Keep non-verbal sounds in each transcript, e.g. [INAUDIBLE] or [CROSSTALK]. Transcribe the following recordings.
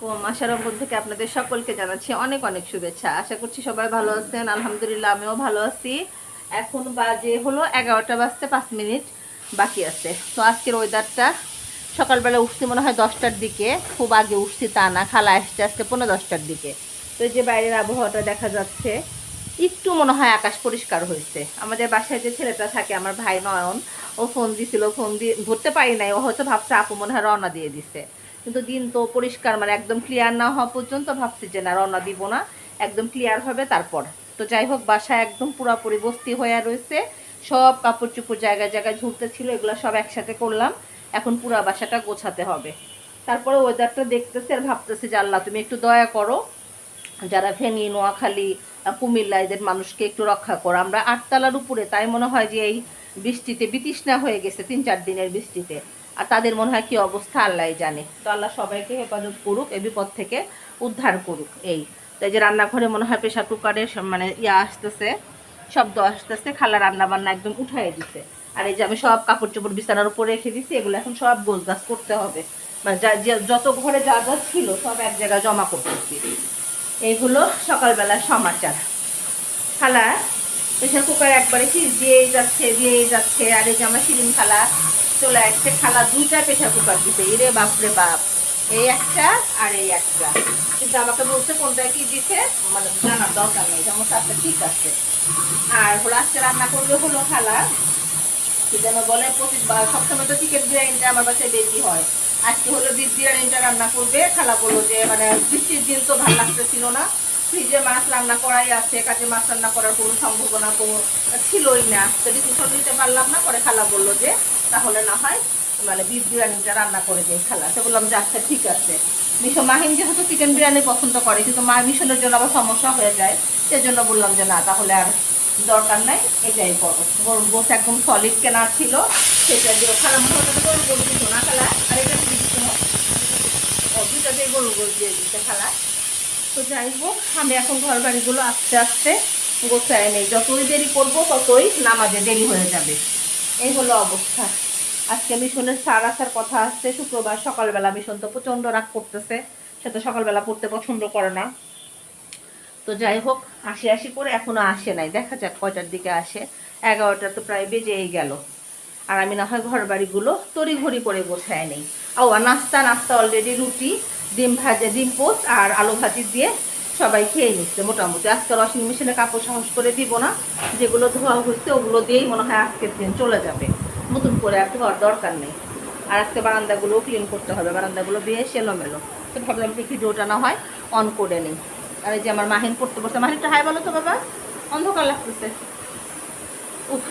আলাইকুম। আশারঙ্গন থেকে আপনাদের সকলকে জানাচ্ছি অনেক অনেক শুভেচ্ছা। আশা করছি সবাই ভালো আছেন। আলহামদুলিল্লাহ, আমিও ভালো আছি। এখন বাজে হলো এগারোটা বাজতে পাঁচ মিনিট বাকি আছে। তো আজকের ওয়েদারটা সকালবেলা উঠছি মনে হয় দশটার দিকে। খুব আগে উঠছি তা না, খালা আসছে আজকে পনেরো দশটার দিকে। তো যে বাইরের আবহাওয়াটা দেখা যাচ্ছে, একটু মনে হয় আকাশ পরিষ্কার হয়েছে। আমাদের বাসায় যে ছেলেটা থাকে, আমার ভাই নয়ন, ও ফোন দিছিল ফোন দিয়ে, ধরতে পারি নাই, ও হয়তো ভাবছে, আপু মনে হয় রওনা দিয়ে দিছে। কিন্তু দিন তো পরিষ্কার মানে একদম ক্লিয়ার না হওয়া পর্যন্ত ভাবছি যে না, রওনা দিব না। একদম ক্লিয়ার হবে তারপর। তো যাই হোক, বাসায় একদম পুরাপুরি বস্তি হয়ে রয়েছে। সব কাপড় চুপড় জায়গায় জায়গায় ঝুলতে ছিল এগুলো সব একসাথে করলাম। এখন পুরা বাসাটা গোছাতে হবে। তারপরে ওয়েদারটা দেখতেছে আর ভাবতেছে আল্লাহ, তুমি একটু দয়া করো। যারা ফেনী, নোয়াখালী কুমিল্লা, এদের মানুষকে একটু রক্ষা করো। আমরা আটতলার উপরে, তাই মনে হয় যে এই বৃষ্টিতে বিতৃষ্ণা হয়ে গেছে, তিন চার দিনের বৃষ্টিতে। আর তাদের মনে হয় কি অবস্থা আল্লাহ জানে। তো আল্লাহ সবাইকে হেফাজত করুক, এ বিপদ থেকে উদ্ধার করুক এই। তাই যে রান্নাঘরে মনে হয় প্রেশার কুকারে মানে ইয়া আসতেছে, শব্দ আসতেছে, খালা রান্না বান্না একদম উঠাই দিছে। আর এই যে আমি সব কাপড় চোপড় বিছানার উপরে রেখে দিছি, এগুলো এখন সব গোছ গাছ করতে হবে। মানে যা- যত ঘরে যা যা ছিল সব এক জায়গায় জমা করতেছি। এই হলো সকালবেলার সমাচার। খালা প্রেশার কুকার একবারে কি দিয়েই যাচ্ছে দিয়েই যাচ্ছে, আর এই যে আমার শিরিন খালা চলে আসছে খালা দুইটা প্রেশার কুকার দিতে। এরে বাপরে বাপ। এই একটা আর এই একটা। কিন্তু আমাকে বলছে কোনটা কি দিছে? মানে জানার দরকার নেই। যেমন আচ্ছা ঠিক আছে। আর হলো আজকে রান্না করবে হলো খালা। যেন বলে বা- সবসময় তো চিকেন বিরিয়ানিটা আমার বাসায় বেশি হয়। আজকে হলো বিফ বিরিয়ানিটা রান্না করবে। খালা বলল যে মানে বৃষ্টির দিন তো ভালো লাগতেছিল না। ফ্রিজে মাছ রান্না করাই আছে। কাজে মাছ রান্না করার কোনো সম্ভাবনা ছিলই না। তো ডিসিশন নিতে পারলাম না। পরে খালা বলল যে তাহলে না হয় মানে বিফ বিরিয়ানিটা রান্না করে দিই খালা। তো বললাম যে আচ্ছা ঠিক আছে। মিশো মাহিন যেহেতু চিকেন বিরিয়ানি পছন্দ করে, কিন্তু মা মিশনের জন্য আবার সমস্যা হয়ে যায়। সেজন্য বললাম যে, না, তাহলে আর দরকার নাই, এটাই করো। গরুর গোস একদম সলিড কেনা ছিল, সেটা দিয়ে খারাপ গরুর গোস দিত না খালা, আর এটা দিয়ে দিয়ে গরুর গোস দিয়ে দিতে খালা। তো যাই হোক, আমি এখন ঘর বাড়িগুলো আস্তে আস্তে গোছায় নেই। যতই দেরি করব, ততই নামাজে দেরি হয়ে যাবে। এই হলো অবস্থা। আজকে মিশনের সার আসার কথা আসছে, শুক্রবার সকালবেলা মিশন তো প্রচণ্ড রাগ করতেছে, সে তো সকালবেলা পড়তে পছন্দ করে না। তো যাই হোক আশি আশি করে এখনও আসে নাই। দেখা যাক কয়টার দিকে আসে। এগারোটা তো প্রায় বেজেই গেল। আর আমি না হয় ঘর বাড়িগুলো তড়িঘড়ি করে গোছায় নেই। ও নাস্তা নাস্তা অলরেডি রুটি, ডিম ভাজা, ডিম পোস্ট আর আলু ভাজি দিয়ে সবাই খেয়ে নিচ্ছে মোটামুটি। আজকে ওয়াশিং মেশিনে কাপড় সাহস করে দিব না। যেগুলো ধোয়া হচ্ছে ওগুলো দিয়েই মনে হয় আজকের দিন চলে যাবে। নতুন করে আর ধোয়ার দরকার নেই। আর আজকে বারান্দাগুলো ক্লিন করতে হবে। বারান্দাগুলো বেশ এলোমেলো। তো ভাবলাম কি ভিডিওটা না হয় অন করে নিই। আর এই যে আমার মাহিন পড়তে বসে মাহিনটা হাই বলো তো বাবা। অন্ধকার লাগতেছে। উফ,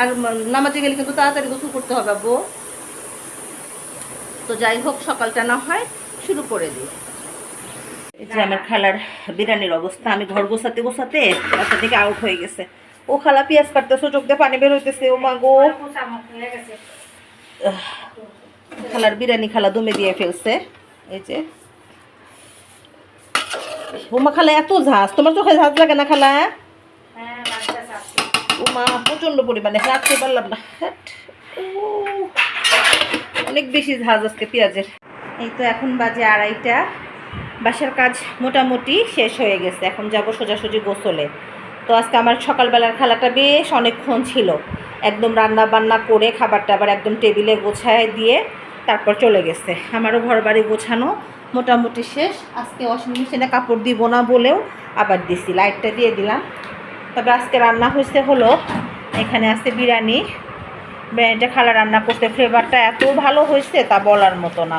আর নামাজে গেলে কিন্তু তাড়াতাড়ি গোসল করতে হবে বউ তো যাই হোক, সকালটা না হয় শুরু করে দিই। যে আমার খালার বিরিয়ানির অবস্থা, আমি ঘর গোছাতে গোছাতে একটা থেকে আউট হয়ে গেছে। ও খালা পেঁয়াজ কাটতেছে, চোখ দিয়ে পানি বের হইতেছে, ও মা গো। খালার বিরিয়ানি খালা দমে দিয়ে ফেলছে। এই যে। বোমা খালা, এত ঝাঁজ, তোমার চোখে ঝাঁজ লাগে না খালা? ও মা প্রচণ্ড পরিমাণে রাখতে পারলাম না। অনেক বেশি ঝাঁজ আজকে পেঁয়াজের। এই তো এখন বাজে আড়াইটা। বাসার কাজ মোটামুটি শেষ হয়ে গেছে। এখন যাব সোজাসুজি গোসলে। তো আজকে আমার সকালবেলার খেলাটা বেশ অনেকক্ষণ ছিল। একদম রান্না বান্না করে খাবারটা আবার একদম টেবিলে গোছায় দিয়ে তারপর চলে গেছে। আমারও ঘর বাড়ি গোছানো মোটামুটি শেষ। আজকে ওয়াশিং মেশিনে কাপড় দিব না বলেও আবার দিছি, লাইটটা দিয়ে দিলাম। তবে আজকে রান্না হয়েছে হলো, এখানে আছে বিরিয়ানি। বিরিয়ানিটা খালা রান্না করতে ফ্লেভারটা এত ভালো হয়েছে তা বলার মতো না।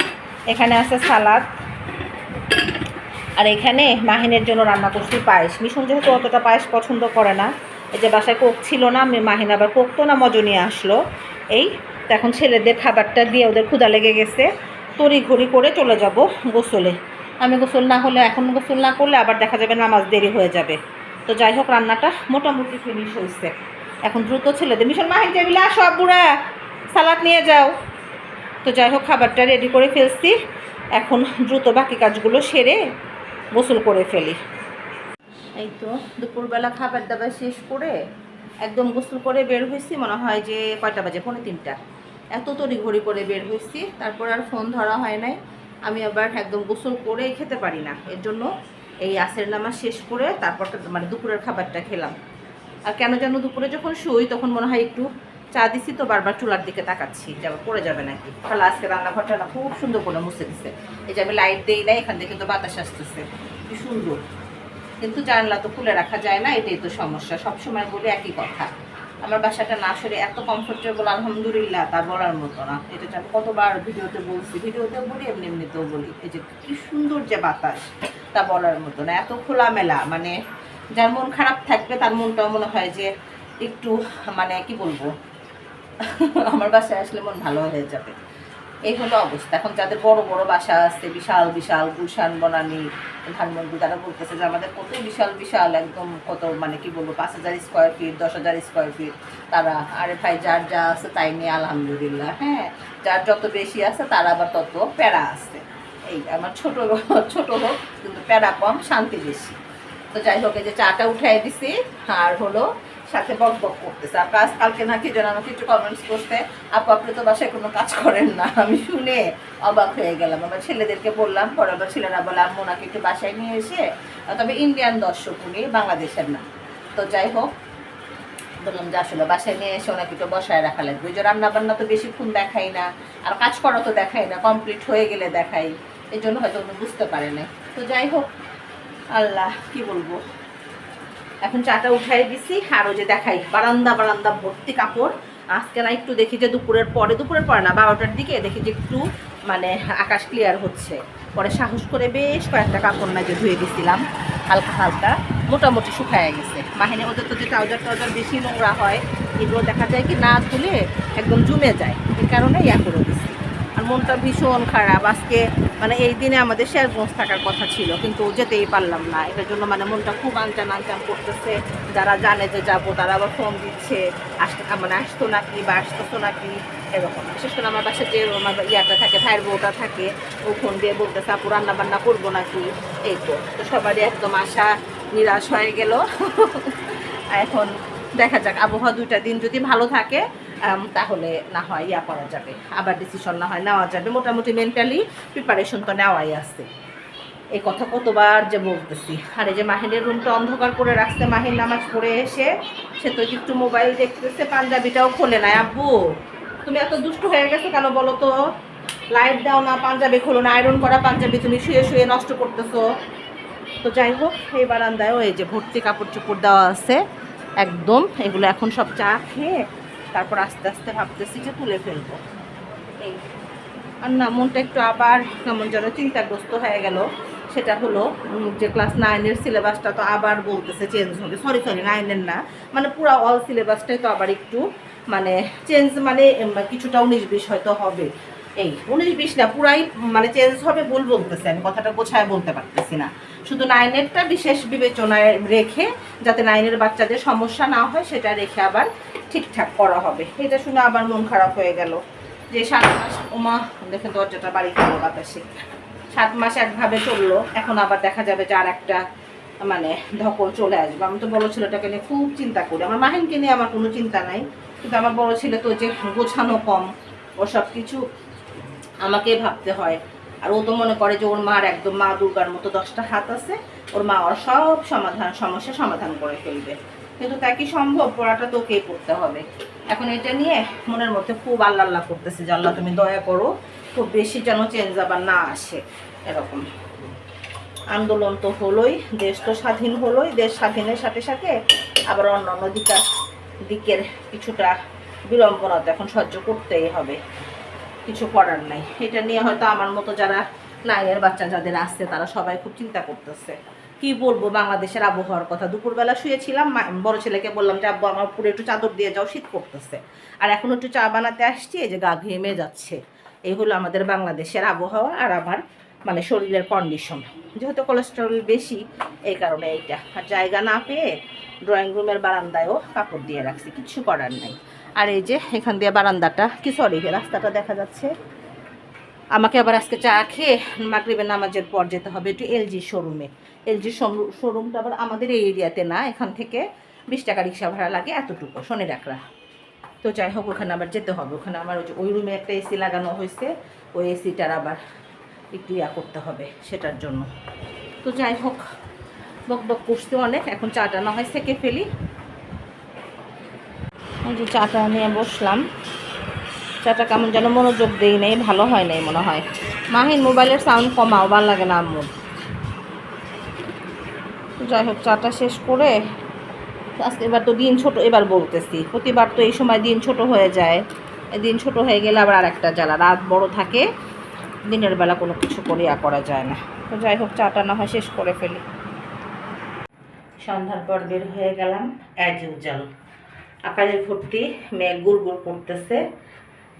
এখানে আছে সালাদ। আর এখানে মাহিনের জন্য রান্না করছি পায়েস। মিশন যেহেতু অতটা পায়েস পছন্দ করে না, এই যে বাসায় কোক ছিল না মাহিন আবার কোক তো না মজো নিয়ে আসলো। এই, তো এখন ছেলেদের খাবারটা দিয়ে ওদের ক্ষুদা লেগে গেছে। তড়ি ঘড়ি করে চলে যাব গোসলে। আমি গোসল না হলে, এখন গোসল না করলে আবার দেখা যাবে নামাজ দেরি হয়ে যাবে। তো যাই হোক, রান্নাটা মোটামুটি ফিনিশ হয়েছে। এখন দ্রুত ছেলেদের মিশন, মাহিন টেবিলে আসো বুড়া সালাদ নিয়ে যাও। তো যাই হোক, খাবারটা রেডি করে ফেলছি। এখন দ্রুত বাকি কাজগুলো সেরে গোসল করে ফেলি। এই তো দুপুরবেলা খাবার দাবার শেষ করে একদম গোসল করে বের হয়েছি, মনে হয় যে কয়টা বাজে? পৌনে তিনটা। এত তড়ি ঘড়ি করে বের হয়েছি, তারপর আর ফোন ধরা হয় নাই। আমি আবার একদম গোসল করেই খেতে পারি না। এর জন্য এই আসের নামা শেষ করে তারপর মানে দুপুরের খাবারটা খেলাম। আর কেন যেন দুপুরে যখন শুই, তখন মনে হয় একটু চা দিছি তো বারবার চুলার দিকে তাকাচ্ছি, যে আবার পড়ে যাবে নাকি? তাহলে আজকে রান্নাঘরটা না খুব সুন্দর করে মুছে দিছে। এই যে আমি লাইট দিই না, এখান থেকে কিন্তু বাতাস আসতেছে। কি সুন্দর। কিন্তু জানলা তো খুলে রাখা যায় না, এটাই তো সমস্যা। সবসময় বলি একই কথা। আমার বাসাটা না আসলে এত কমফোর্টেবল আলহামদুলিল্লাহ, তা বলার মতো না। এটা তো আমি কতবার ভিডিওতে বলছি, ভিডিওতেও বলি, এমনি এমনিতেও বলি। এই যে কি সুন্দর যে বাতাস, তা বলার মতো না। এত খোলামেলা মানে যার মন খারাপ থাকবে, তার মনটাও মনে হয় যে একটু মানে কি বলব? [LAUGHS] আমার বাসায় আসলে মন ভালো হয়ে যাবে। এই হলো অবস্থা। এখন যাদের বড় বড় বাসা আছে, বিশাল বিশাল গুলশান, বনানি, ধানমন্ডি, তারা বলতেছে যে আমাদের কত বিশাল বিশাল, একদম কত মানে কি বলব, পাঁচ হাজার স্কোয়ার ফিট দশ হাজার স্কোয়ার ফিট তারা, আরে ভাই, যার যা আছে তাই নিয়ে আলহামদুলিল্লাহ হ্যাঁ যার যত বেশি আছে তার আবার তত প্যারা আছে। এই আমার ছোট ছোট হোক, কিন্তু প্যারা কম, শান্তি বেশি। তো যাই হোক, এই যে চাটা উঠাই দিছি, আর হলো সাথে বক বক করতেছে। আর কাজ কালকে নাকি যেন আমাকে একটু কমেন্টস করতে আপু, আপনি তো বাসায় কোনো কাজ করেন না। আমি শুনে অবাক হয়ে গেলাম। আমার ছেলেদেরকে বললাম, পরে আবার ছেলেরা বলে, আম্মু নাকি একটু বাসায় নিয়ে এসে, তবে ইন্ডিয়ান দর্শক, উনি বাংলাদেশের না। তো যাই হোক, বললাম যে, আসলে বাসায় নিয়ে এসে ওনাকে একটু বসায় রাখা লাগবে। ওই যে রান্না বান্না তো বেশিক্ষণ দেখাই না, আর কাজ করা তো দেখাই না কমপ্লিট হয়ে গেলে দেখাই। এই জন্য হয়তো উনি বুঝতে পারে না তো যাই হোক, আল্লাহ, কি বলব? এখন চাটা উঠাই দিছি, আর ওই যে দেখাই, বারান্দা বারান্দা ভর্তি কাপড়। আজকে না একটু দেখি যে দুপুরের পরে দুপুরের পরে না, বারোটার দিকে দেখি যে একটু মানে আকাশ ক্লিয়ার হচ্ছে। পরে সাহস করে বেশ কয়েকটা কাপড় না যে ধুয়ে দিছিলাম, হালকা হালকা, মোটামুটি শুকায় গেছে। মাহিনে ওদের তো যে ট্রাউজার ট্রাউজার বেশি নোংরা হয়, এগুলো দেখা যায় কি না ধুলে একদম জমে যায়, এই কারণে ইয়া করে দিছি। আর মনটা ভীষণ খারাপ, আজকে মানে এই দিনে আমাদের শেরগঞ্জ থাকার কথা ছিল, কিন্তু যেতেই পারলাম না। এটার জন্য মানে মনটা খুব আনচান আনচান করতেছে। যারা জানে যে যাব, তারা আবার ফোন দিচ্ছে আসতে মানে আসতো নাকি বা আসতো নাকি, এরকম। বিশেষ করে আমার বাসায় যে আমার ইয়াটা থাকে, ভাইয়ের বউটা থাকে, ও ফোন দিয়ে বলতেছে, আপু রান্না বান্না করব নাকি? এই তো। তো সবারই একদম আশা, নিরাশ হয়ে গেল। [LAUGHS] এখন দেখা যাক, আবহাওয়া দুইটা দিন যদি ভালো থাকে তাহলে না হয় ইয়া করা যাবে। আবার ডিসিশন না হয় নেওয়া যাবে। মোটামুটি মেন্টালি প্রিপারেশন তো নেওয়াই আছে। এই কথা কতবার যে বলতেছি। আর এই যে মাহিনের রুমটা অন্ধকার করে রাখছে, মাহিন নামাজ পড়ে এসে, সে তো একটু মোবাইল দেখতেছে, পাঞ্জাবিটাও খোলে নাই। আব্বু, তুমি এত দুষ্ট হয়ে গেছো কেন বলো তো? লাইট দাও না, পাঞ্জাবি খোলো না আয়রন করা পাঞ্জাবি তুমি শুয়ে শুয়ে নষ্ট করতেছো। তো যাই হোক, এই বারান্দায়ও এই যে ভর্তি কাপড় চোপড় দেওয়া আছে, একদম। এগুলো এখন সব চা খেয়ে তারপর আস্তে আস্তে ভাবতেছি যে তুলে ফেলব। এই। আর না, মনটা একটু আবার কেমন যেন চিন্তাগ্রস্ত হয়ে গেল। সেটা হলো যে ক্লাস নাইনের সিলেবাসটা তো আবার বলতেছে চেঞ্জ হবে। সরি সরি নাইনের না। মানে পুরো অল সিলেবাসটাই তো আবার একটু মানে চেঞ্জ মানে কিছুটা উনিশ বিশ হয়তো হবে। এই, উনিশ বিশ না, পুরাই মানে চেঞ্জ হবে ভুল বলতেছে আমি, কথাটা গোছায় বলতে পারতেছি না। শুধু নাইনেরটা বিশেষ বিবেচনায় রেখে, যাতে নাইনের বাচ্চাদের সমস্যা না হয়, সেটা রেখে আবার ঠিকঠাক করা হবে। এটা শুনে আবার মন খারাপ হয়ে গেল যে সাত মাস, ওমা দেখে দরজাটা বাড়ি গেল বাতাসে। সাত মাস একভাবে চলল, এখন আবার দেখা যাবে যে আর একটা মানে ধকল চলে আসবে। আমি তো বড় ছেলেটাকে নিয়ে খুব চিন্তা করি। আমার মাহিনকে নিয়ে আমার কোনো চিন্তা নাই, কিন্তু আমার বড় ছেলে তো যে গোছানো কম, ও সব কিছু আমাকে ভাবতে হয়। আর ও তো মনে করে যে ওর মার একদম মা দুর্গার মতো দশটা হাত আছে, ওর মা ওর সব সমাধান, সমস্যা সমাধান করে ফেলবে। কিন্তু তা কি সম্ভব? পড়াটা তোকেই পড়তে হবে। এখন এটা নিয়ে মনের মধ্যে খুব আল্লাহ আল্লাহ করতেছে যে, আল্লাহ তুমি দয়া করো, খুব বেশি যেন চেঞ্জ আবার না আসে, এরকম। আন্দোলন তো হলোই, দেশ তো স্বাধীন হলোই, দেশ স্বাধীনের সাথে সাথে আবার অন্য দিকা দিকের কিছুটা বিড়ম্বনা তো এখন সহ্য করতেই হবে। কিছু করার নাই। এটা নিয়ে হয়তো আমার মতো যারা নাইনের বাচ্চা যাদের আসছে তারা সবাই খুব চিন্তা করতেছে। কি বলব, বাংলাদেশের আবহাওয়ার কথা। দুপুরবেলা শুয়েছিলাম বড় ছেলেকে বললাম যে, আব্বু, আমার পুরো একটু চাদর দিয়ে যাও, শীত করতেছে আর এখন একটু চা বানাতে আসছি, এই যে গা ঘেমে যাচ্ছে। এই হলো আমাদের বাংলাদেশের আবহাওয়া আর আমার মানে শরীরের কন্ডিশন যেহেতু কোলেস্টেরল বেশি, এই কারণে এইটা। আর জায়গা না পেয়ে ড্রয়িং রুমের বারান্দায়ও কাপড় দিয়ে রাখছি, কিছু করার নাই। আর এই যে, এখান দিয়ে বারান্দাটা, কি সরি রাস্তাটা দেখা যাচ্ছে। আমাকে আবার আজকে চা খেয়ে মাগরিবের নামাজের পর যেতে হবে একটু এলজি শোরুমে। এলজি শোরুমটা আবার আমাদের এই এরিয়াতে না, এখান থেকে বিশ টাকা রিক্সা ভাড়া লাগে এতটুকু, শনি ডাকরা তো যাই হোক, ওখানে আবার যেতে হবে। ওখানে আমার ওই রুমে একটা এসি লাগানো হয়েছে, ওই এসিটার আবার একটু ইয়া করতে হবে সেটার জন্য। তো যাই হোক, বক বক করতে অনেক, এখন চাটা না হয় সেকে ফেলি। ওই যে চাটা নিয়ে বসলাম। চাটা কেমন যেন মনোযোগ দেই নেই, ভালো হয় নাই মনে হয়। মাহিন, মোবাইলের সাউন্ড কমাও, ভালো লাগে না আম্মুর। যাই হোক, চাটা শেষ করে আজকে এবার তো দিন ছোট, এবার বলতেছি। প্রতিবার তো এই সময় দিন ছোট হয়ে যায়। দিন ছোট হয়ে গেলে আবার আরেকটা জ্বালা। রাত বড় থাকে, দিনের বেলা কোনো কিছু করিয়া করা যায় না। তো যাই হোক, চাটা না হয় শেষ করে ফেলি। সন্ধ্যার পর বের হয়ে গেলাম অ্যাজ ইউজাল আকাশের ভর্তি মেয়ে গুড় গুড় করতেছে।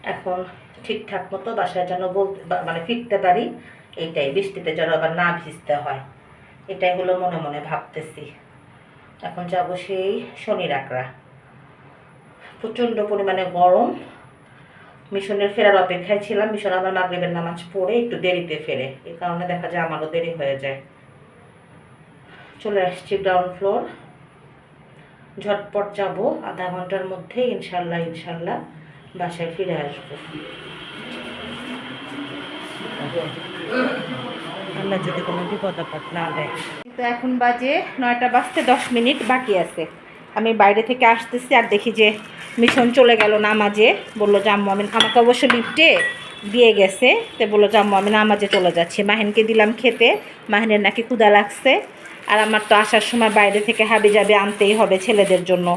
এখন ঠিকঠাক মতো বাসায় যেন বলতে মানে ফিরতে পারি, এইটাই। বৃষ্টিতে যেন আবার না ভিজতে হয়। এটাই হলো মনে মনে ভাবতেছি। এখন যাব সেই শনি রাকড়া প্রচণ্ড পরিমাণে গরম। মিশনের ফেরার অপেক্ষায় ছিলাম। মিশন আমার মাগরিবের নামাজ পড়ে একটু দেরিতে ফেরে। এই কারণে দেখা যায় আমারও দেরি হয়ে যায়। চলে আসছি গ্রাউন্ড ফ্লোর ঝটপট যাব। আধা ঘণ্টার মধ্যে ইনশাল্লাহ ইনশাল্লাহ। বাসায় ফিরে আসব। আল্লাহ যদি কোনো বিপদ আপদ না দেয়। তো এখন বাজে নয়টা বাজতে দশ মিনিট বাকি আছে। আমি বাইরে থেকে আসতেছি আর দেখি যে মিশন চলে গেল নামাজে। বলল জাম্মু আমি আমাকে অবশ্য লিফটে দিয়ে গেছে। তো বলল জাম্মু আমি নামাজে চলে যাচ্ছি। মাহিনকে দিলাম খেতে। মাহিনের নাকি ক্ষুদা লাগছে। আর আমার তো আসার সময় বাইরে থেকে হাবি যাবে আনতেই হবে ছেলেদের জন্য।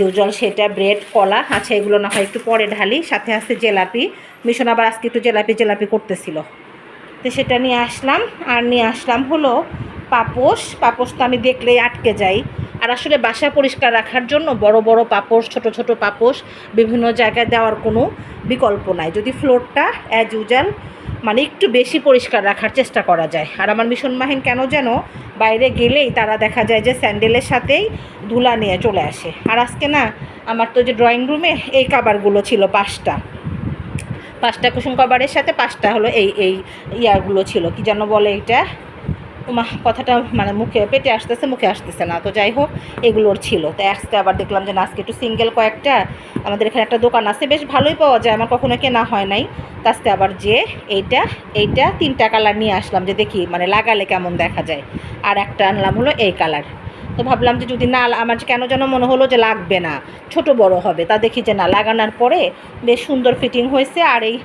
ইউজুয়াল সেটা ব্রেড, কলা আচ্ছা এগুলো না হয় একটু পরে ঢালি, সাথে আছে জেলাপি। মিশন আবার আজকে একটু জেলাপি জেলাপি করতেছিল। তো সেটা নিয়ে আসলাম, আর নিয়ে আসলাম হলো পাপোশ। পাপোশ তো আমি দেখলেই আটকে যাই। আর আসলে বাসা পরিষ্কার রাখার জন্য বড় বড় পাপোশ, ছোট ছোট পাপোশ বিভিন্ন জায়গায় দেওয়ার কোনো বিকল্প নাই। যদি ফ্লোরটা অ্যাজ ইউজাল মানে একটু বেশি পরিষ্কার রাখার চেষ্টা করা যায়। আর আমার মিশন মাহিন কেন যেন বাইরে গেলেই তারা দেখা যায় যে স্যান্ডেলের সাথেই ধুলা নিয়ে চলে আসে। আর আজকে না, আমার তো যে ড্রয়িং রুমে এই কাবারগুলো ছিল পাঁচটা। পাঁচটা কুসুম কভারের সাথে পাঁচটা হলো এই এই ইয়ারগুলো ছিল। কি যেন বলে এটা? কথাটা মানে মুখে, পেটে আসতেছে, মুখে আসতেছে না। তো যাই হোক, এগুলোর ছিল। তো আজকে আবার দেখলাম যে আজকে একটু সিঙ্গেল কয়েকটা। আমাদের এখানে একটা দোকান আছে, বেশ ভালোই পাওয়া যায়। আমার কখনো কেনা হয় নাই। আজকে আবার যে এইটা এইটা তিনটা কালার নিয়ে আসলাম যে দেখি মানে লাগালে কেমন দেখা যায়। আর একটা আনলাম হলো এই কালার তো ভাবলাম যে যদি না আমার কেন যেন মনে হলো যে লাগবে না, ছোট বড় হবে। তা দেখি যে না, লাগানোর পরে বেশ সুন্দর ফিটিং হয়েছে আর এই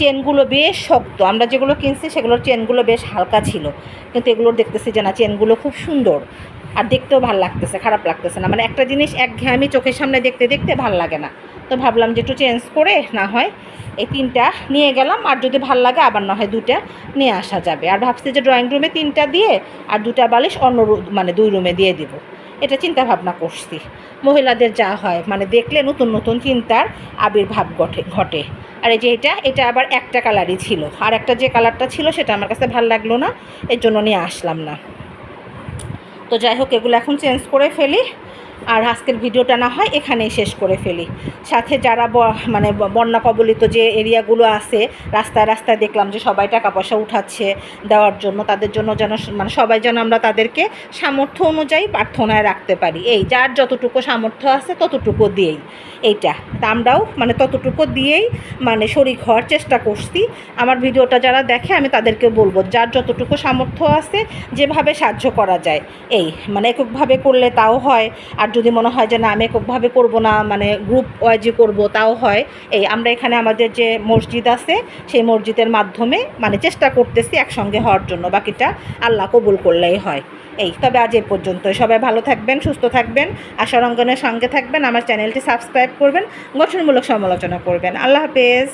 চেনগুলো বেশ শক্ত। আমরা যেগুলো কিনছি সেগুলোর চেনগুলো বেশ হালকা ছিল। কিন্তু এগুলোর দেখতেছি যে না চেনগুলো খুব সুন্দর। আর দেখতেও ভালো লাগতেছে, খারাপ লাগতেছে না। মানে একটা জিনিস একঘেয়েমি চোখের সামনে দেখতে দেখতে ভালো লাগে না। তো ভাবলাম যে একটু চেঞ্জ করে না হয় এই তিনটা নিয়ে গেলাম। আর যদি ভালো লাগে আবার না হয় দুটা নিয়ে আসা যাবে। আর ভাবছি যে ড্রয়িং রুমে তিনটা দিয়ে আর দুটা বালিশ অন্য মানে দুই রুমে দিয়ে দিব। এটা চিন্তা ভাবনা করছি। মহিলাদের যা হয় মানে দেখলে নতুন নতুন চিন্তার আবির্ভাব ঘটে ঘটে। আর এই যে এটা এটা আবার একটা কালারই ছিল। আর একটা যে কালারটা ছিল, সেটা আমার কাছে ভালো লাগল না, এর জন্য নিয়ে আসলাম না। তো যাই হোক, এগুলো এখন চেঞ্জ করে ফেলি। আর আজকের ভিডিওটা না হয় এখানেই শেষ করে ফেলি। সাথে যারা মানে বন্যা কবলিত যে এরিয়াগুলো আছে, রাস্তায় রাস্তায় দেখলাম যে সবাই টাকা পয়সা উঠাচ্ছে দেওয়ার জন্য, তাদের জন্য যেন মানে সবাই যেন আমরা তাদেরকে সামর্থ্য অনুযায়ী প্রার্থনায় রাখতে পারি। এই যার যতটুকু সামর্থ্য আছে ততটুকু দিয়েই। এইটা। আমরাও মানে ততটুকু দিয়েই মানে শরিক হওয়ার চেষ্টা করছি। আমার ভিডিওটা যারা দেখে আমি তাদেরকে বলব, যার যতটুকু সামর্থ্য আছে যেভাবে সাহায্য করা যায়। এই মানে এককভাবে করলে তাও হয়, আর যদি মনে হয় যে না, আমি এককভাবে করব না মানে গ্রুপ ওয়াইজে করব, তাও হয়। এই আমরা এখানে আমাদের যে মসজিদ আছে, সেই মসজিদের মাধ্যমে মানে চেষ্টা করতেছি একসঙ্গে হওয়ার জন্য, বাকিটা আল্লাহ কবুল করলেই হয়। এই, তবে আজ এ পর্যন্ত। সবাই ভালো থাকবেন, সুস্থ থাকবেন আশা রঙ্গনের সঙ্গে থাকবেন। আমার চ্যানেলটি সাবস্ক্রাইব করবেন, গঠনমূলক সমালোচনা করবেন। আল্লাহ হাফেজ।